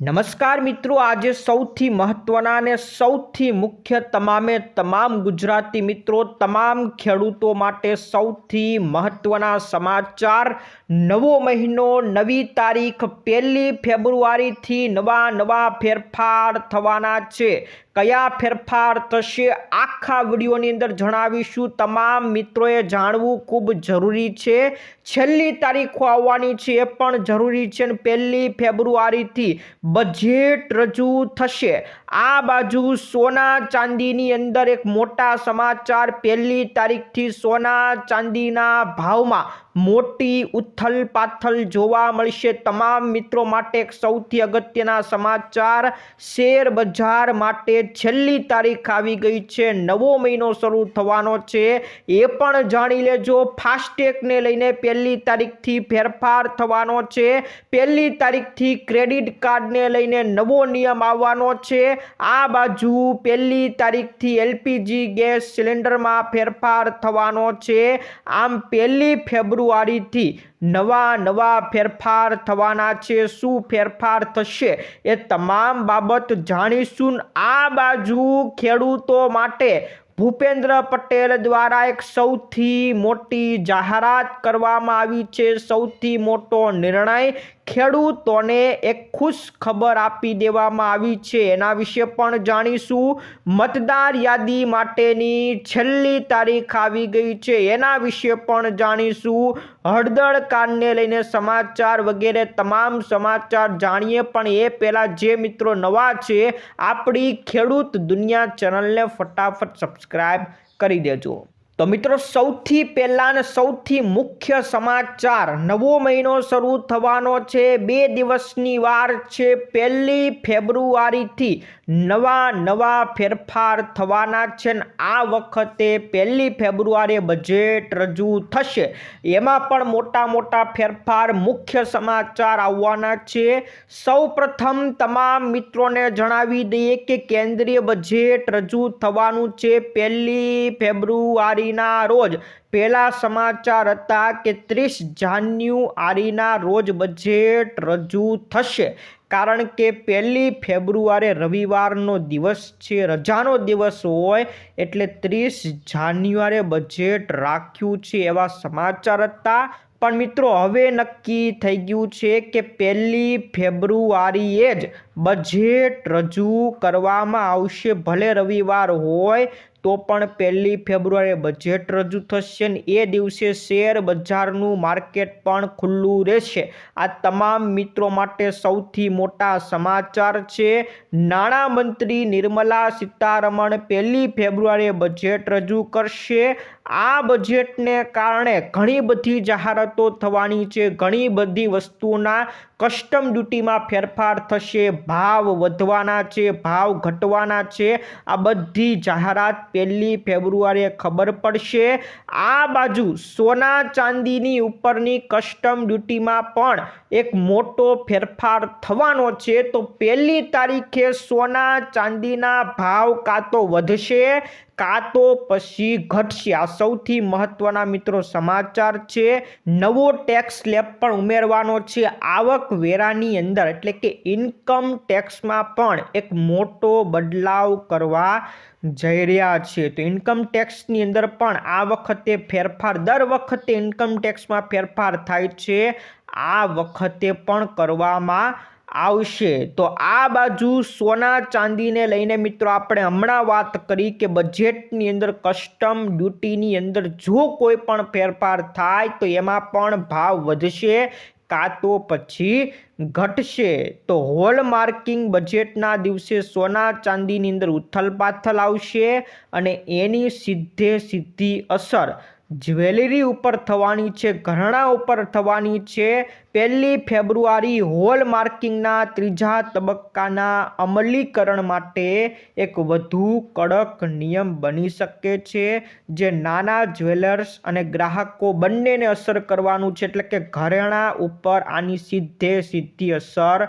નમસ્કાર મિત્રો, આજે સૌથી મહત્ત્વના અને સૌથી મુખ્ય તમામે તમામ ગુજરાતી મિત્રો, તમામ ખેડૂતો માટે સૌથી મહત્ત્વના સમાચાર. નવો મહિનો, નવી તારીખ, પહેલી ફેબ્રુઆરીથી નવા નવા ફેરફાર થવાના છે. કયા ફેરફાર થશે? આખા વિડીયોની અંદર જણાવીશું. તમામ મિત્રોએ જાણવું ખૂબ જરૂરી છે. છેલ્લી તારીખો આવવાની છે, એ પણ જરૂરી છે અને પહેલી ફેબ્રુઆરીથી બજેટ રજૂ થશે. આ બાજુ સોના ચાંદીની અંદર એક મોટા સમાચાર. પહેલી તારીખથી સોના ચાંદીના ભાવમાં મોટી ઉથલ પાથલ જોવા મળશે. તમામ મિત્રો માટે એક સૌથી અગત્યના સમાચાર. શેર બજાર માટે છેલ્લી તારીખ આવી ગઈ છે. નવો મહિનો શરૂ થવાનો છે. એ પણ જાણી લેજો, ફાસ્ટેગને લઈને પહેલી તારીખથી ફેરફાર થવાનો છે. પહેલી તારીખથી ક્રેડિટ કાર્ડને લઈને નવો નિયમ આવવાનો છે. આ બાજુ પહેલી તારીખથી એલપીજી ગેસ સિલિન્ડરમાં ફેરફાર થવાનો છે. આમ પહેલી ફેબ્રુઆરીથી નવા નવા ફેરફાર થવાના છે. શું ફેરફાર થશે એ તમામ બાબત જાણીશું. આ બાજુ ખેડૂતો માટે ભૂપેન્દ્ર પટેલ દ્વારા એક સૌથી મોટી જાહેરાત કરવામાં આવી છે. સૌથી મોટો નિર્ણય ખેડૂતોને એક ખુશ ખબર આપી દેવામાં આવી છે. એના વિશે પણ જાણીશું. મતદાર યાદી માટેની છેલ્લી તારીખ આવી ગઈ છે. એના વિશે પણ જાણીશું. હળદળ કાંડને લઈને સમાચાર વગેરે તમામ સમાચાર જાણીએ. પણ એ પહેલાં જે મિત્રો નવા છે, આપણી ખેડૂત દુનિયા ચેનલને ફટાફટ સબસ્ક્રાઈબ કરી દેજો. તો મિત્રો, સૌથી પહેલાં સૌથી મુખ્ય સમાચાર, નવો મહિનો શરૂ થવાનો છે. બે દિવસની વાર છે પહેલી ફેબ્રુઆરીથી. નવા નવા ફેરફાર થવાના છે ને આ વખતે પહેલી ફેબ્રુઆરીએ બજેટ રજૂ થશે. એમાં પણ મોટા મોટા ફેરફાર, મુખ્ય સમાચાર આવવાના છે. સૌપ્રથમ તમામ મિત્રોને જણાવી દઈએ કે કેન્દ્રીય બજેટ રજૂ થવાનું છે પહેલી ફેબ્રુઆરીના રોજ. પહેલા સમાચાર હતા કે ત્રીસ જાન્યુઆરીના રોજ બજેટ રજૂ થશે. કારણ કે પહેલી ફેબ્રુઆરી રવિવારનો દિવસ છે, રજાનો દિવસ હોય એટલે ત્રીસ જાન્યુઆરી બજેટ રાખ્યું છે એવા સમાચાર હતા. પણ મિત્રો, હવે નક્કી થઈ ગયું છે કે પહેલી ફેબ્રુઆરીએ જ બજેટ રજૂ કરવામાં આવશે. ભલે રવિવાર હોય તો પણ પહેલી ફેબ્રુઆરીએ બજેટ રજૂ થશે ને એ દિવસે શેર બજારનું માર્કેટ પણ ખુલ્લું રહેશે. આ તમામ મિત્રો માટે સૌથી મોટા સમાચાર છે. નાણામંત્રી નિર્મલા સીતારમણ પહેલી ફેબ્રુઆરીએ બજેટ રજૂ કરશે. આ બજેટને કારણે ઘણી બધી જાહેરાતો થવાની છે. ઘણી બધી વસ્તુના કસ્ટમ ડ્યુટીમાં ફેરફાર થશે. ભાવ વધવાના છે, ભાવ ઘટવાના છે. આ બધી જાહેરાત પહેલી ફેબ્રુઆરીએ ખબર પડશે. આ બાજુ સોના ચાંદીની ઉપરની કસ્ટમ ડ્યુટીમાં પણ એક મોટો ફેરફાર થવાનો છે. તો પહેલી તારીખે સોના ચાંદીના ભાવ કાં તો વધશે? કાં તો પછી ઘટશે. આ સૌથી મહત્વના મિત્રો સમાચાર છે, નવો ટેક્સ સ્લેબ પણ ઉમેરવાનો છે. આવક વેરાની અંદર એટલે કે ઇન્કમ ટેક્સમાં પણ એક મોટો બદલાવ કરવા જઈ રહ્યા છે. તો ઇન્કમ ટેક્સની અંદર પણ આ વખતે ફેરફાર, દર વખતે ઇન્કમ ટેક્સમાં ફેરફાર થાય છે. આ વખતે પણ કરવામાં આવશે. તો આ બાજુ સોના ચાંદીને લઈને મિત્રો આપણે હમણાં વાત કરી કે બજેટની અંદર કસ્ટમ ડ્યુટીની અંદર જો કોઈ પણ ફેરફાર થાય તો એમાં પણ ભાવ વધશે કાં તો પછી ઘટશે. તો હોલ માર્કિંગ બજેટના દિવસે સોના ચાંદીની અંદર ઉથલપાથલ આવશે અને એની સીધે સીધી અસર જ્વેલરી ઉપર થવાની છે, ઘરણા ઉપર થવાની છે. પહેલી ફેબ્રુઆરી હોલ માર્કિંગના ત્રીજા તબક્કાના અમલીકરણ માટે એક વધુ કડક નિયમ બની શકે છે, જે નાના જ્વેલર્સ અને ગ્રાહકો બંનેને અસર કરવાનું છે. એટલે કે ઘરેણાં ઉપર આની સીધે સીધી અસર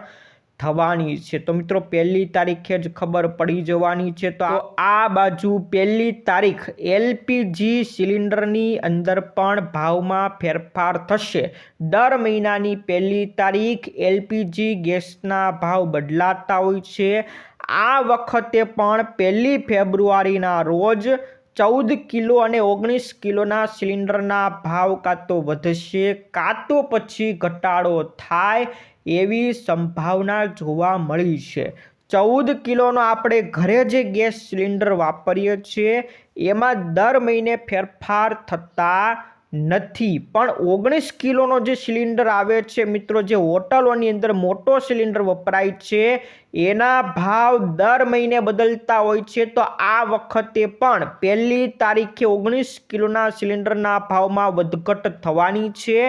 થવાની છે. તો મિત્રો પહેલી તારીખે જ ખબર પડી જવાની છે. તો આ બાજુ પહેલી તારીખ એલપીજી સિલિન્ડરની અંદર પણ ભાવમાં ફેરફાર થશે. દર મહિનાની પહેલી તારીખ એલપીજી ગેસના ભાવ બદલાતા હોય છે. આ વખતે પણ પહેલી ફેબ્રુઆરીના રોજ ચૌદ કિલો અને ઓગણીસ કિલોના સિલિન્ડરના ભાવ કાં તો વધશે, કાં તો પછી ઘટાડો થાય એવી સંભાવના જોવા મળી છે. ચૌદ કિલોનો આપણે ઘરે જે ગેસ સિલિન્ડર વાપરીએ છીએ, એમાં દર મહિને ફેરફાર થતા નથી. પણ ઓગણીસ કિલોનો જે સિલિન્ડર આવે છે મિત્રો, જે હોટલોની અંદર મોટો સિલિન્ડર વપરાય છે, એના ભાવ દર મહિને બદલતા હોય છે. તો આ વખતે પણ પહેલી તારીખે ઓગણીસ કિલોના સિલિન્ડરના ભાવમાં વધઘટ થવાની છે.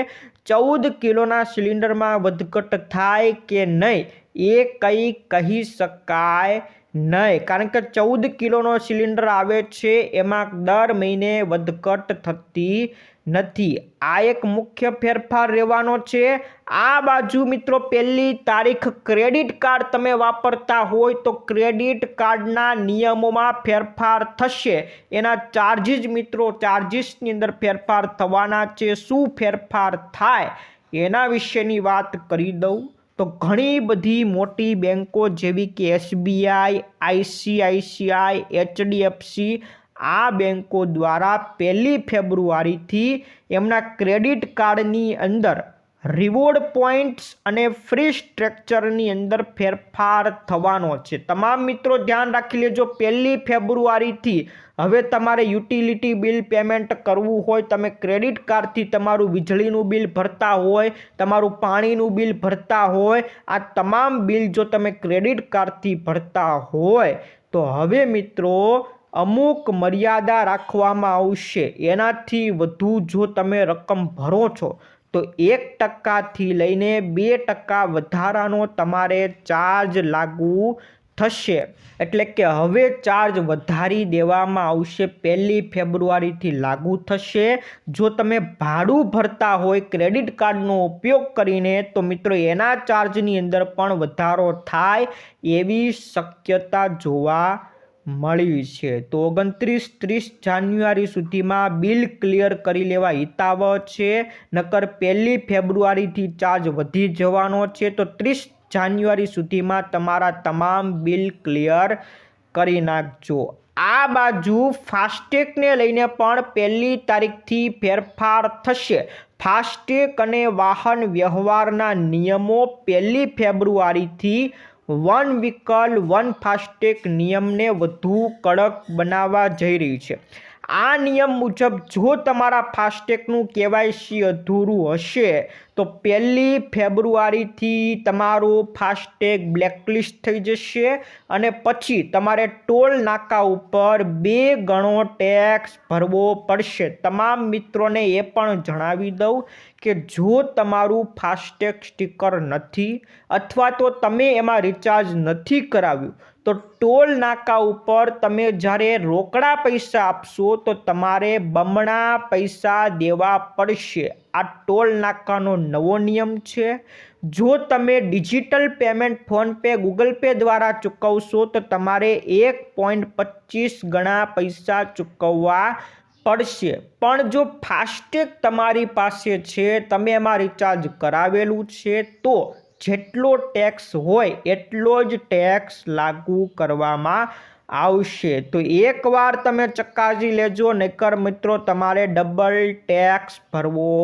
ચૌદ કિલોના સિલિન્ડરમાં વધઘટ થાય કે નહીં, એ કંઈ કહી શકાય નહીં. કારણ કે ચૌદ કિલોનો સિલિન્ડર આવે છે, એમાં દર મહિને વધઘટ થતી નથી. આ એક મુખ્ય ફેરફાર રહેવાનો છે. આ બાજુ મિત્રો પહેલી તારીખ ક્રેડિટ કાર્ડ તમે વાપરતા હોય તો ક્રેડિટ કાર્ડના નિયમોમાં ફેરફાર થશે. એના ચાર્જીસ મિત્રો ચાર્જીસની અંદર ફેરફાર થવાના છે. શું ફેરફાર થાય એના વિશેની વાત કરી દઉં. તો ઘણી બધી મોટી બેન્કો જેવી કે એસબીઆઈ, આઈસીઆઈસીઆઈ, એચડીએફસી આ બેન્કો દ્વારા પહેલી ફેબ્રુઆરીથી એમના ક્રેડિટ કાર્ડની અંદર રિવોર્ડ પોઈન્ટ્સ અને ફ્રી સ્ટ્રક્ચરની અંદર ફેરફાર થવાનો છે. તમામ મિત્રો ધ્યાન રાખી લેજો, પહેલી ફેબ્રુઆરીથી હવે તમારે યુટિલિટી બિલ પેમેન્ટ કરવું હોય, તમે ક્રેડિટ કાર્ડથી તમારું વીજળીનું બિલ ભરતા હોય, તમારું પાણીનું બિલ ભરતા હોય, આ તમામ બિલ જો તમે ક્રેડિટ કાર્ડથી ભરતા હોય, તો હવે મિત્રો અમુક મર્યાદા રાખવામાં આવશે. એનાથી વધુ જો તમે રકમ ભરો છો, તો એક ટકાથી લઈને બે ટકા વધારાનો તમારે ચાર્જ લાગુ થશે. એટલે કે હવે ચાર્જ વધારી દેવામાં આવશે, પહેલી ફેબ્રુઆરીથી લાગુ થશે. જો તમે ભાડું ભરતા હોય ક્રેડિટ કાર્ડનો ઉપયોગ કરીને, તો મિત્રો એના ચાર્જની અંદર પણ વધારો થાય એવી શક્યતા જોવા મળી છે. તો ઓગણત્રીસ ત્રીસ જાન્યુઆરી સુધીમાં બિલ ક્લિયર કરી લેવા હિતાવ છે. નકર પહેલી ફેબ્રુઆરીથી ચાર્જ વધી જવાનો છે. તો ત્રીસ જાન્યુઆરી સુધીમાં તમારા તમામ બિલ ક્લિયર કરી નાખજો. આ બાજુ ફાસ્ટેગને લઈને પણ પહેલી તારીખથી ફેરફાર થશે. ફાસ્ટેગ અને વાહન વ્યવહારના નિયમો પહેલી ફેબ્રુઆરીથી વન વિકલ વન ફાસ્ટેગ નિયમને વધુ કડક બનાવવા જઈ રહી છે. આ નિયમ મુજબ જો તમારા ફાસ્ટેગનું કેવાયસી અધૂરું હશે, તો પહેલી ફેબ્રુઆરીથી તમારું ફાસ્ટેગ બ્લેકલિસ્ટ થઈ જશે અને પછી તમારે ટોલ નાકા ઉપર બે ગણો ટેક્સ ભરવો પડશે. તમામ મિત્રોને એ પણ જણાવી દઉં કે જો તમારું ફાસ્ટેગ સ્ટીકર નથી અથવા તો તમે એમાં રિચાર્જ નથી કરાવ્યું તો ટોલ નાકા ઉપર તમે જ્યારે રોકડા પૈસા આપશો, તો તમારે બમણા પૈસા દેવા પડશે. આ ટોલ નાકાનો નવો નિયમ છે. જો તમે digital payment PhonePe Google Pay દ્વારા ચૂકવશો, તો તમારે એક પોઈન્ટ પચીસ ગણા પૈસા ચૂકવવા પડશે. પણ જો ફાસ્ટેગ તમારી પાસે છે, તમે એમાં રિચાર્જ કરાવેલું છે, તો જેટલો ટેક્સ હોય એટલો જ ટેક્સ લાગુ કરવામાં આવશે. તો એકવાર તમે ચકાસી લેજો નહીકર મિત્રો તમારે ડબલ ટેક્સ ભરવો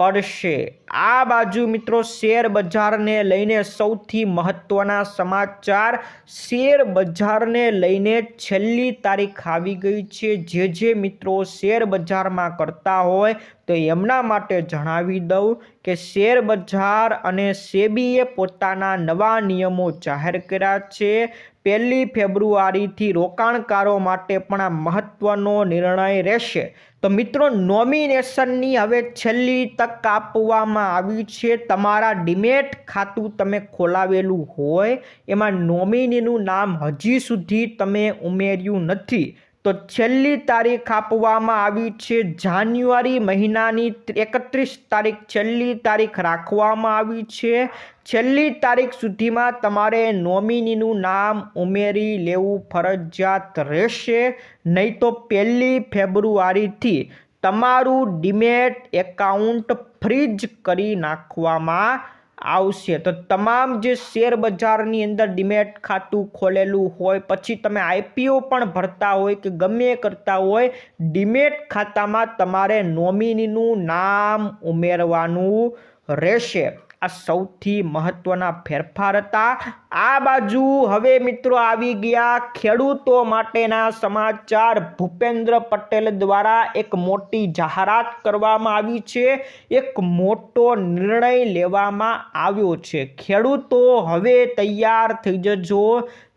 પડશે. આ બાજુ મિત્રો શેર બજારને લઈને સૌથી મહત્ત્વના સમાચાર. શેર બજારને લઈને છેલ્લી તારીખ આવી ગઈ છે. જે જે મિત્રો શેર બજારમાં કરતા હોય તો એમના માટે જણાવી દઉં કે શેર બજાર અને સેબીએ પોતાના નવા નિયમો જાહેર કર્યા છે. પહેલી ફેબ્રુઆરીથી રોકાણકારો માટે પણ આ મહત્ત્વનો નિર્ણય રહેશે. તો મિત્રો, નોમિનેશનની હવે છેલ્લી તક આપવામાં આવી છે. તમારા ડિમેટ ખાતું તમે ખોલાવેલું હોય, એમાં નોમિનીનું નામ હજી સુધી તમે ઉમેર્યું નથી. તો છેલ્લી તારીખ આપવામાં આવી છે જાન્યુઆરી મહિનાની એકત્રીસ તારીખ. છેલ્લી તારીખ રાખવામાં આવી છે. છેલ્લી તારીખ સુધીમાં તમારે નોમિનીનું નામ ઉમેરી લેવું ફરજિયાત રહેશે. નહીં તો પહેલી ફેબ્રુઆરીથી તમારું ડીમેટ એકાઉન્ટ ફ્રીજ કરી નાખવામાં આવશે. તો તમામ જે શેર બજારની અંદર ડીમેટ ખાતું ખોલેલું હોય, પછી તમે આઈપીઓ પણ ભરતા હોય કે ગમે કરતા હોય, ડીમેટ ખાતામાં તમારે નોમિનીનું નામ ઉમેરવાનું રહેશે. આ સૌથી મહત્વના ફેરફાર હતા. આ બાજુ હવે મિત્રો આવી ગયા ખેડૂતો માટેના સમાચાર. ભૂપેન્દ્ર પટેલ દ્વારા એક મોટી જાહેરાત કરવામાં આવી છે. એક મોટો નિર્ણય લેવામાં આવ્યો છે. ખેડૂતો હવે તૈયાર થઈ જજો.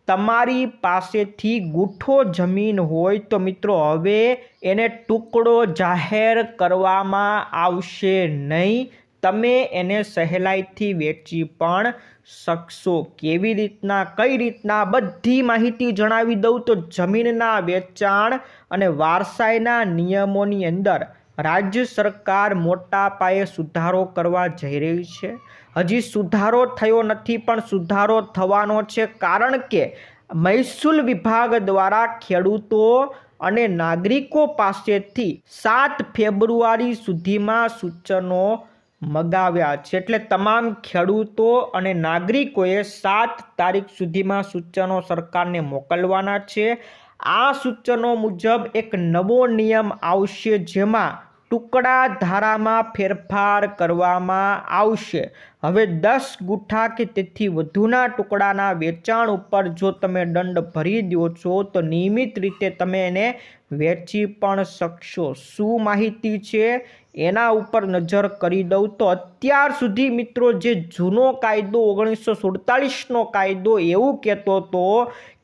તમારી પાસેથી ગુઠ્ઠો જમીન હોય તો મિત્રો હવે એને ટુકડો જાહેર કરવામાં આવશે નહીં. તમે એને સહેલાઈથી વેચી પણ શકશો. કેવી રીતના, કઈ રીતના, બધી માહિતી જણાવી દઉં તો જમીનના વેચાણ અને વારસાઈના નિયમોની અંદર રાજ્ય સરકાર મોટા પાયે સુધારો કરવા જઈ રહી છે. હજી સુધારો થયો નથી, પણ સુધારો થવાનો છે કારણ કે મહેસૂલ વિભાગ દ્વારા ખેડૂતો અને નાગરિકો પાસેથી સાત ફેબ્રુઆરી સુધીમાં સૂચનો મગાવ્યા છે. એટલે તમામ ખેડૂતો અને નાગરિકોએ સાત તારીખ સુધીમાં સૂચનો સરકારને મોકલવાના છે. આ સૂચનો મુજબ એક નવો નિયમ આવશે જેમાં ટુકડા ધારામાં ફેરફાર કરવામાં આવશે. હવે દસ ગુઠ્ઠા કે તેથી વધુના ટુકડાના વેચાણ ઉપર જો તમે દંડ ભરી દો છો, તો નિયમિત રીતે તમે એને વેચી પણ શકશો. શું માહિતી છે? એના ઉપર નજર કરી દઉં તો અત્યાર સુધી મિત્રો જે જૂનો કાયદો ઓગણીસો સુડતાલીસનો કાયદો એવું કહેતો હતો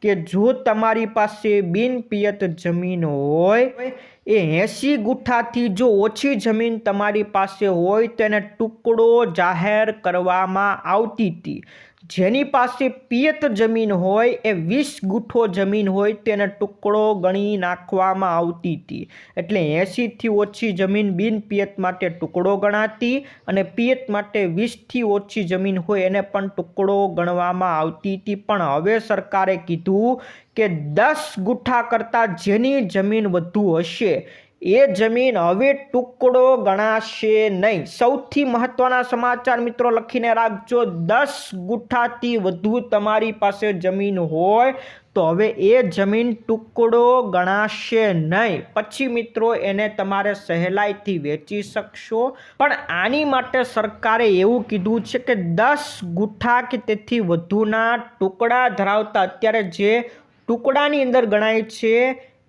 કે જો તમારી પાસે બિનપિયત જમીન હોય, એ એંસી ગુઠ્ઠાથી જો ઓછી જમીન તમારી પાસે હોય તેને ટુકડો જાહેર કરવામાં આવતી હતી. જેની પાસે પિયત જમીન હોય એ વીસ ગુઠ્ઠો જમીન હોય તેને ટુકડો ગણી નાખવામાં આવતી હતી. એટલે એંસીથી ઓછી જમીન બિનપિયત માટે ટુકડો ગણાતી અને પિયત માટે વીસથી ઓછી જમીન હોય એને પણ ટુકડો ગણવામાં આવતી હતી. પણ હવે સરકારે કીધું કે દસ ગુઠ્ઠા કરતાં જેની જમીન વધુ હશે એ જમીન હવે ટુકડો ગણાશે નહીં. સૌથી મહત્વના સમાચાર મિત્રો લખીને રાખજો. દસ ગુઠ્ઠાથી વધુ તમારી પાસે જમીન હોય તો હવે એ જમીન ટુકડો ગણાશે નહીં. પછી મિત્રો એને તમારે સહેલાઈથી વેચી શકશો. પણ આની માટે સરકારે એવું કીધું છે કે દસ ગુઠ્ઠા કે તેથી વધુના ટુકડા ધરાવતા, અત્યારે જે ટુકડાની અંદર ગણાય છે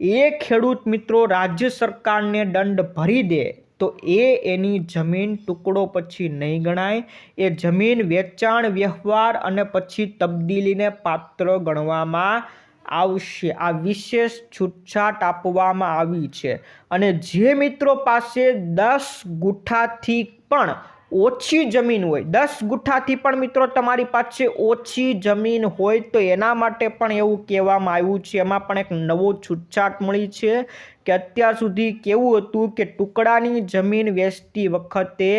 એ ખેડૂત મિત્રો રાજ્ય સરકારને દંડ ભરી દે, તો એ એની જમીન ટુકડો પછી નહીં ગણાય. એ જમીન વેચાણ, વ્યવહાર અને પછી તબદીલીને પાત્ર ગણવામાં આવશે. આ વિશેષ છૂટછાટ આપવામાં આવી છે. અને જે મિત્રો પાસે દસ ગુઠ્ઠાથી પણ ઓછી જમીન હોય. દસ ગુઠ્ઠાથી પણ મિત્રો તમારી પાસે ઓછી જમીન હોય તો એના માટે પણ એવું કહેવામાં આવ્યું છે. એમાં પણ એક નવો છૂટછાટ મળી છે કે અત્યાર સુધી કેવું હતું કે ટુકડાની જમીન વેચતી વખતે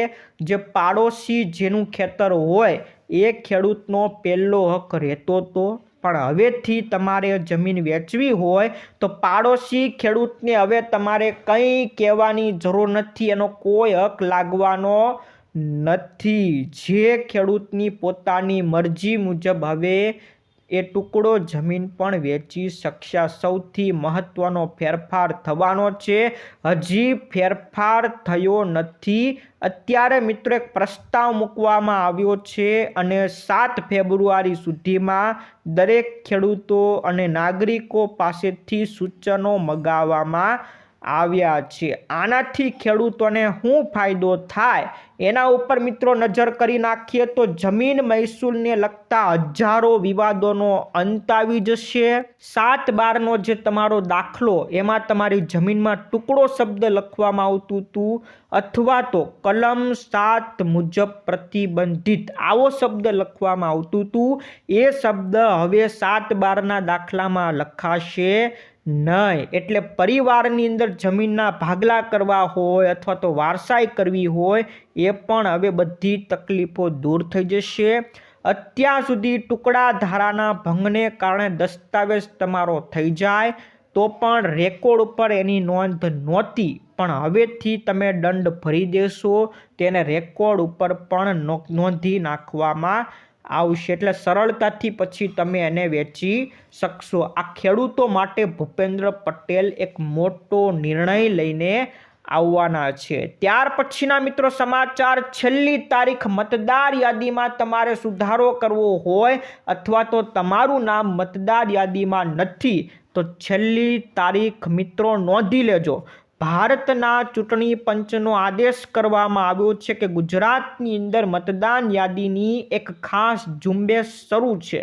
જે પાડોશી જેનું ખેતર હોય એ ખેડૂતનો પહેલો હક રહેતો હતો પણ હવેથી તમારે જમીન વેચવી હોય તો પાડોશી ખેડૂતને હવે તમારે કંઈ કહેવાની જરૂર નથી. એનો કોઈ હક લાગવાનો નથી. જે ખેડૂતની પોતાની મરજી મુજબ હવે એ ટુકડો જમીન પણ વેચી શકશે. સૌથી મહત્ત્વનો ફેરફાર થવાનો છે. હજી ફેરફાર થયો નથી. અત્યારે મિત્રો એક પ્રસ્તાવ મૂકવામાં આવ્યો છે અને સાત ફેબ્રુઆરી સુધીમાં દરેક ખેડૂતો અને નાગરિકો પાસેથી સૂચનો મગાવવામાં આવ્યા છે. આનાથી ખેડૂતોને શું ફાયદો થાય? એના ઉપર મિત્રો નજર કરી નાખીએ તો જમીન મહેસૂલને લગતા હજારો વિવાદોનો અંત આવી જશે. સાત બારનો જે તમારો દાખલો, એમાં તમારી જમીનમાં ટુકડો શબ્દ લખવામાં આવતું હતું અથવા તો કલમ સાત મુજબ પ્રતિબંધિત આવો શબ્દ લખવામાં આવતું હતું. એ શબ્દ હવે સાત બારના દાખલામાં લખાશે. નહીં. એટલે પરિવારની અંદર જમીનના ભાગલા કરવા હોય અથવા તો વારસાઈ કરવી હોય, એ પણ હવે બધી તકલીફો દૂર થઈ જશે. અત્યાર સુધી ટુકડા ધારાના ભંગને કારણે દસ્તાવેજ તમારો થઈ જાય, તો પણ રેકોર્ડ ઉપર એની નોંધ નહોતી. પણ હવેથી તમે દંડ ભરી દેશો, તેને રેકોર્ડ ઉપર પણ નોંધી નાખવામાં આવશે. એટલે સરળતાથી પછી તમે એને વેચી શકશો. આ ખેડૂતો માટે ભૂપેન્દ્ર પટેલ એક મોટો નિર્ણય લઈને આવવાના છે. ત્યાર પછીના મિત્રો સમાચાર, છેલ્લી તારીખ મતદાર યાદીમાં તમારે સુધારો કરવો હોય અથવા તો તમારું નામ મતદાર યાદીમાં નથી, તો છેલ્લી તારીખ મિત્રો નોંધી લેજો. ભારતના ચૂંટણી પંચનો આદેશ કરવામાં આવ્યો છે કે ગુજરાતની અંદર મતદાન યાદીની એક ખાસ ઝુંબેશ શરૂ છે.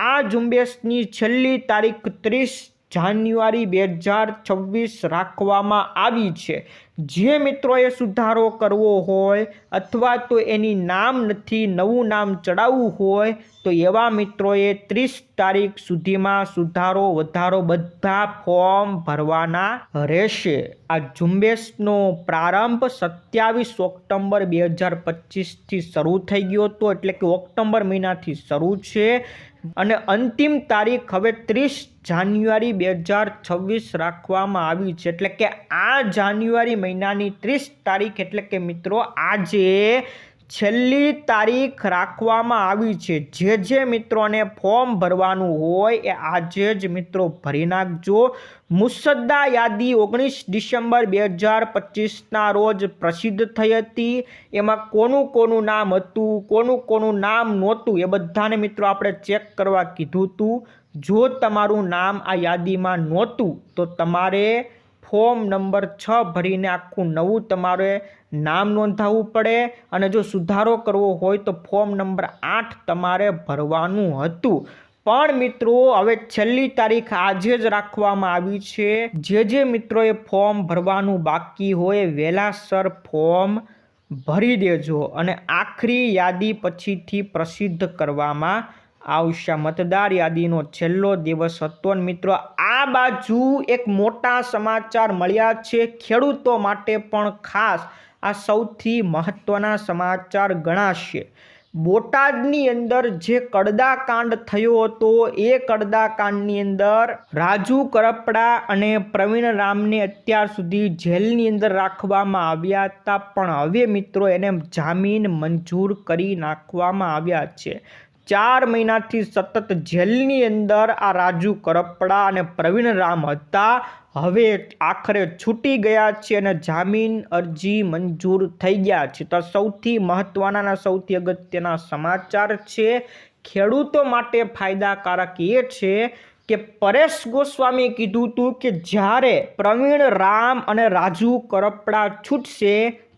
આ ઝુંબેશની છેલ્લી તારીખ ત્રીસ જાન્યુઆરી બે હજાર છવ્વીસ રાખવામાં આવી છે. જે મિત્રોએ સુધારો કરવો હોય અથવા તો એની નામ નથી, નવું નામ ચડાવવું હોય, તો એવા મિત્રોએ ત્રીસ તારીખ સુધીમાં સુધારો, વધારો બધા ફોર્મ ભરવાના રહેશે. આ ઝુંબેશનો પ્રારંભ સત્યાવીસ ઓક્ટોબર બે હજાર પચીસથી શરૂ થઈ ગયો હતો, એટલે કે ઓક્ટોબર મહિનાથી શરૂ છે. અને અંતિમ તારીખ હવે ત્રીસ જાન્યુઆરી બે હજાર છવ્વીસ રાખવામાં આવી છે. એટલે કે આ જાન્યુઆરી મહિનાની ત્રીસ તારીખ એટલે કે મિત્રો આજે છેલ્લી તારીખ રાખવામાં આવી છે. જે જે મિત્રોને ફોર્મ ભરવાનું હોય એ આજે જ મિત્રો ભરી નાખજો. મુસદ્દા યાદી ઓગણીસ ડિસેમ્બર બે હજાર પચીસના રોજ પ્રસિદ્ધ થઈ હતી. એમાં કોનું કોનું નામ હતું, કોનું કોનું નામ નહોતું એ બધાને મિત્રો આપણે ચેક કરવા કીધું હતું. જો તમારું નામ આ યાદીમાં નહોતું તો તમારે ફોર્મ નંબર છ ભરીને આખું નવું તમારે નામ નોંધાવવું પડે અને જો સુધારો કરવો હોય તો ફોર્મ નંબર આઠ તમારે ભરવાનું હતું. પણ મિત્રો, હવે છેલ્લી તારીખ આજે જ રાખવામાં આવી છે. જે જે મિત્રોએ ફોર્મ ભરવાનું બાકી હોય વહેલાસર ફોર્મ ભરી દેજો અને આખરી યાદી પછીથી પ્રસિદ્ધ કરવામાં આવશે. મતદાર યાદીનો છેલ્લો દિવસ હતો અને મિત્રો, આ બાજુ એક મોટા સમાચાર મળ્યા છે. ખેડૂતો માટે પણ ખાસ આ સૌથી મહત્વના સમાચાર ગણાશે. બોટાદની અંદર જે કડદાકાંડ થયો હતો, એ કડદાકાંડની અંદર રાજુ કરપડા અને પ્રવીણ રામને અત્યાર સુધી જેલની અંદર રાખવામાં આવ્યા હતા, પણ હવે મિત્રો એને જામીન મંજૂર કરી નાખવામાં આવ્યા છે. ચાર મહિનાથી સતત જેલની અંદર આ રાજુ કરપડા અને પ્રવીણ રામ હતા. હવે આખરે છૂટી ગયા છે અને જામીન અરજી મંજૂર થઈ ગયા છે. તો સૌથી મહત્વના સૌથી અગત્યના સમાચાર છે, ખેડૂતો માટે ફાયદાકારક એ છે કે પરેશ ગોસ્વામીએ કીધું હતું કે જ્યારે પ્રવીણ રામ અને રાજુ કરપડા છૂટશે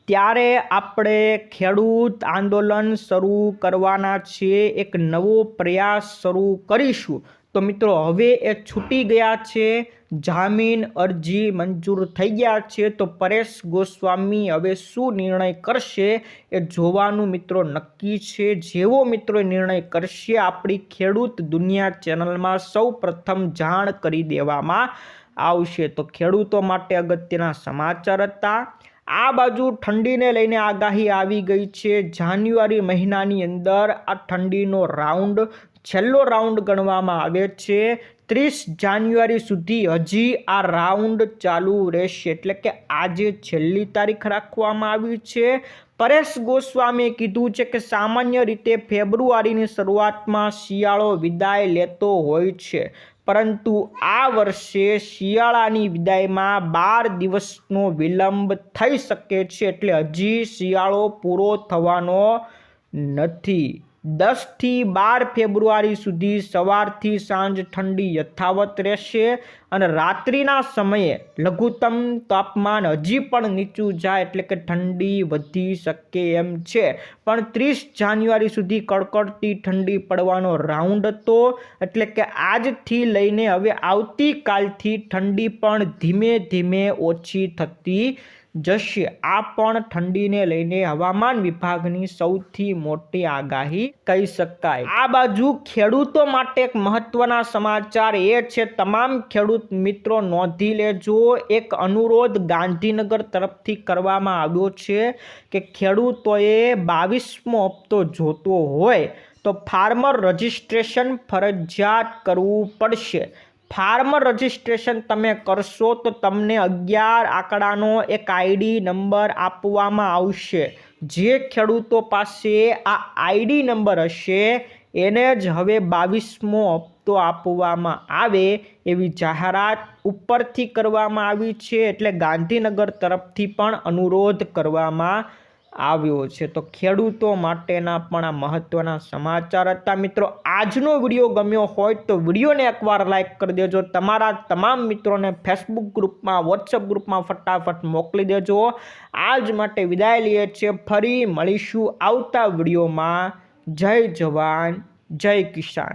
ત્યારે આપણે ખેડૂત આંદોલન શરૂ કરવાના છીએ, એક નવો પ્રયાસ શરૂ કરીશું. તો મિત્રો, હવે એ છૂટી ગયા છે, જામીન અરજી મંજૂર થઈ ગયા છે, તો પરેશ ગોસ્વામી હવે શું નિર્ણય કરશે એ જોવાનું મિત્રો નક્કી છે. જેવો મિત્રો નિર્ણય કરશે, આપણી ખેડૂત દુનિયા ચેનલમાં સૌ પ્રથમ જાણ કરી દેવામાં આવશે. તો ખેડૂતો માટે અગત્યના સમાચાર હતા. આ બાજુ ઠંડીને લઈને આગાહી આવી ગઈ છે. જાન્યુઆરી મહિનાની અંદર આ ઠંડીનો રાઉન્ડ છેલ્લો રાઉન્ડ ગણવામાં આવે છે. ત્રીસ જાન્યુઆરી સુધી હજી આ રાઉન્ડ ચાલુ રહેશે. એટલે કે આજે છેલ્લી તારીખ રાખવામાં આવી છે. પરેશ ગોસ્વામીએ કીધું છે કે સામાન્ય રીતે ફેબ્રુઆરીની શરૂઆતમાં શિયાળો વિદાય લેતો હોય છે. પરંતુ આ વર્ષે શિયાળાની વિદાયમાં બાર દિવસનો વિલંબ થઈ શકે છે એટલે હજી શિયાળો પૂરો થવાનો નથી. દસથી બાર ફેબ્રુઆરી સુધી સવારથી સાંજ ઠંડી યથાવત રહેશે અને રાત્રિના સમયે લઘુત્તમ તાપમાન હજી પણ નીચું જાય એટલે કે ઠંડી વધી શકે એમ છે. પણ ત્રીસ જાન્યુઆરી સુધી કડકડતી ઠંડી પડવાનો રાઉન્ડ હતો એટલે કે આજથી લઈને હવે આવતીકાલથી ઠંડી પણ ધીમે ધીમે ઓછી થતી જશે આ પણ ઠંડીને લઈને હવામાન વિભાગની સૌથી મોટી આગાહી કહી શકાય. આ બાજુ ખેડૂતો માટે એક મહત્વના સમાચાર એ છે, તમામ ખેડૂત મિત્રો નોંધી લેજો, એક અનુરોધ ગાંધીનગર તરફથી કરવામાં આવ્યો છે કે ખેડૂતોએ બાવીસમો હપ્તો જોતો હોય તો ફાર્મર રજિસ્ટ્રેશન ફરજિયાત કરવું પડશે. ફાર્મર રજિસ્ટ્રેશન તમે કરશો તો તમને અગિયાર આંકડાનો એક આઈડી નંબર આપવામાં આવશે. જે ખેડૂતો પાસે આ આઈડી નંબર હશે, એને જ હવે બાવીસમો હપ્તો આપવામાં આવે એવી જાહેરાત ઉપરથી કરવામાં આવી છે. એટલે ગાંધીનગર તરફથી પણ અનુરોધ કરવામાં આવ્યો છે. તો ખેડૂતો માટેના પણ આ મહત્ત્વના સમાચાર હતા. મિત્રો, આજનો વીડિયો ગમ્યો હોય તો વિડીયોને એકવાર લાઇક કરી દેજો. તમારા તમામ મિત્રોને ફેસબુક ગ્રુપમાં વોટ્સઅપ ગ્રુપમાં ફટાફટ મોકલી દેજો. આજ માટે વિદાય લઈએ છીએ. ફરી મળીશું આવતા વિડીયોમાં. જય જવાન, જય કિસાન.